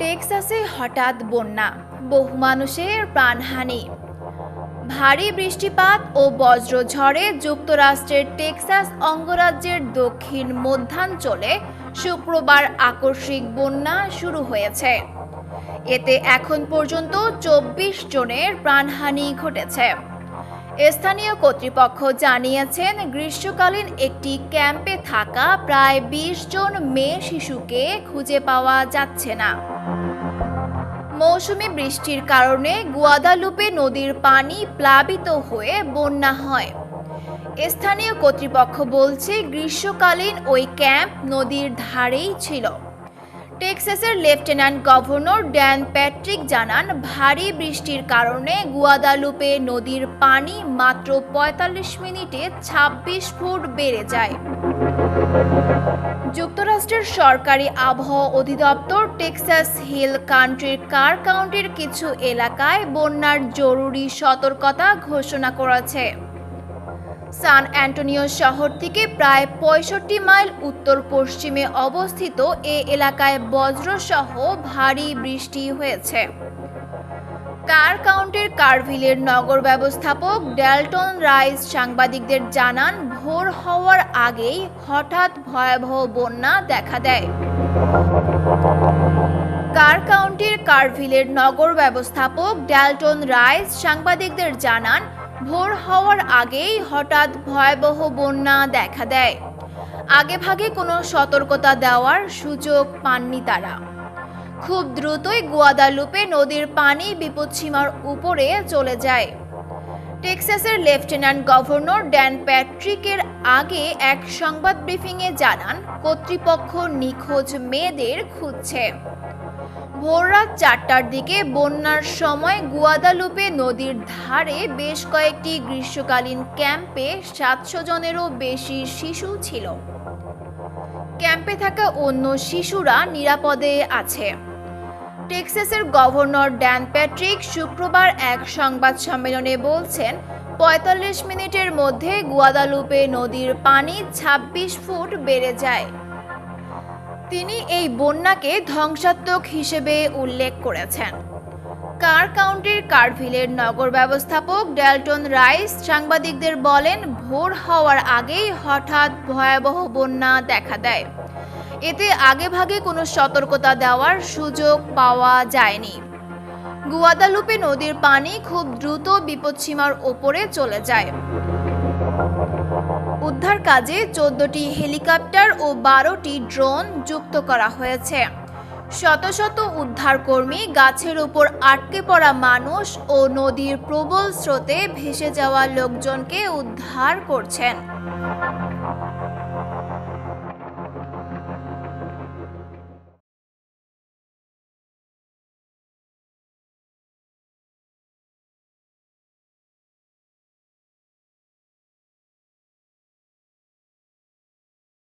টেক্সাসে হঠাৎ বন্যা, বহু মানুষের প্রাণহানি। ভারী বৃষ্টিপাত ও বজ্রঝড়ে যুক্তরাষ্ট্রের টেক্সাস অঙ্গরাজ্যের দক্ষিণ মধ্যাঞ্চলে শুক্রবার আকস্মিক বন্যা শুরু হয়েছে। এতে এখন পর্যন্ত চব্বিশ জনের প্রাণহানি ঘটেছে। স্থানীয় কর্তৃপক্ষ জানিয়েছেন, গ্রীষ্মকালীন একটি ক্যাম্পে থাকা প্রায় বিশ জন মেয়ে শিশুকে খুঁজে পাওয়া যাচ্ছে না। মৌসুমি বৃষ্টির কারণে গুয়াদালুপে নদীর পানি প্লাবিত হয়ে বন্যা হয়। স্থানীয় কর্তৃপক্ষ বলছে, গ্রীষ্মকালীন ওই ক্যাম্প নদীর ধারেই ছিল। টেক্সাসের লেফটেন্যান্ট গভর্নর ড্যান প্যাট্রিক জানান, ভারী বৃষ্টির কারণে গুয়াদালুপে নদীর পানি মাত্র ৪৫ মিনিটে ২৬ ফুট বেড়ে যায়। যুক্তরাষ্ট্রের সরকারি আবহাওয়া অধিদপ্তর টেক্সাস হিল কান্ট্রির কার কাউন্টির কিছু এলাকায় বন্যার জরুরি সতর্কতা ঘোষণা করেছে। সান অ্যান্টোনিও শহর থেকে প্রায় পঁয়ষট্টি মাইল উত্তর পশ্চিমে অবস্থিত এ এলাকায় বজ্রসহ ভারী বৃষ্টি হয়েছে। কার কাউন্টির কারভিলের নগর ব্যবস্থাপক ডেলটন রাইস সাংবাদিকদের জানান, ভোর হওয়ার আগেই হঠাৎ ভয়াবহ বন্যা দেখা দেয়। কার কাউন্টির কারভিলের নগর ব্যবস্থাপক ডেলটন রাইস সাংবাদিকদের জানান, ভোর হওয়ার আগেই হঠাৎ ভয়াবহ বন্যা দেখা দেয়। আগেভাগে কোনো সতর্কতা দেওয়ার সুযোগ পাননি তারা। খুব দ্রুতই গুয়াদালুপে নদীর পানি বিপদসীমার উপরে চলে যায়। টেক্সাসের লেফটেন্যান্ট গভর্নর ড্যান প্যাট্রিকের আগে এক সংবাদ ব্রিফিংয়ে জানান, কর্তৃপক্ষ নিখোঁজ মেয়েদের খুঁজছে। ভোররাত চারটার দিকে বন্যার সময় গুয়াদালুপে নদীর ধারে বেশ কয়েকটি গ্রীষ্মকালীন ক্যাম্পে সাতশো জনেরও বেশি শিশু ছিল। ক্যাম্পে থাকা অন্য শিশুরা নিরাপদে আছে। টেক্সাসের গভর্নর ড্যান প্যাট্রিক শুক্রবার এক সংবাদ সম্মেলনে বলছেন, পঁয়তাল্লিশ মিনিটের মধ্যে গুয়াদালুপে নদীর পানি ২৬ ফুট বেড়ে যায়। তিনি এই বন্যাকে ধ্বংসাত্মক হিসেবে উল্লেখ করেছেন। কার কাউন্টির কারভিলের নগর ব্যবস্থাপক ডেলটন রাইস সাংবাদিকদের বলেন, ভোর হওয়ার আগেই হঠাৎ ভয়াবহ বন্যা দেখা দেয়। এতে আগেভাগে কোনো সতর্কতা দেওয়ার সুযোগ পাওয়া যায়নি। গুয়াদালুপে নদীর পানি খুব দ্রুত বিপদসীমার ওপরে চলে যায়। উদ্ধার কাজে চোদ্দটি হেলিকপ্টার ও বারোটি ড্রোন যুক্ত করা হয়েছে। শত শত উদ্ধারকর্মী গাছের উপর আটকে পড়া মানুষ ও নদীর প্রবল স্রোতে ভেসে যাওয়া লোকজনকে উদ্ধার করছেন।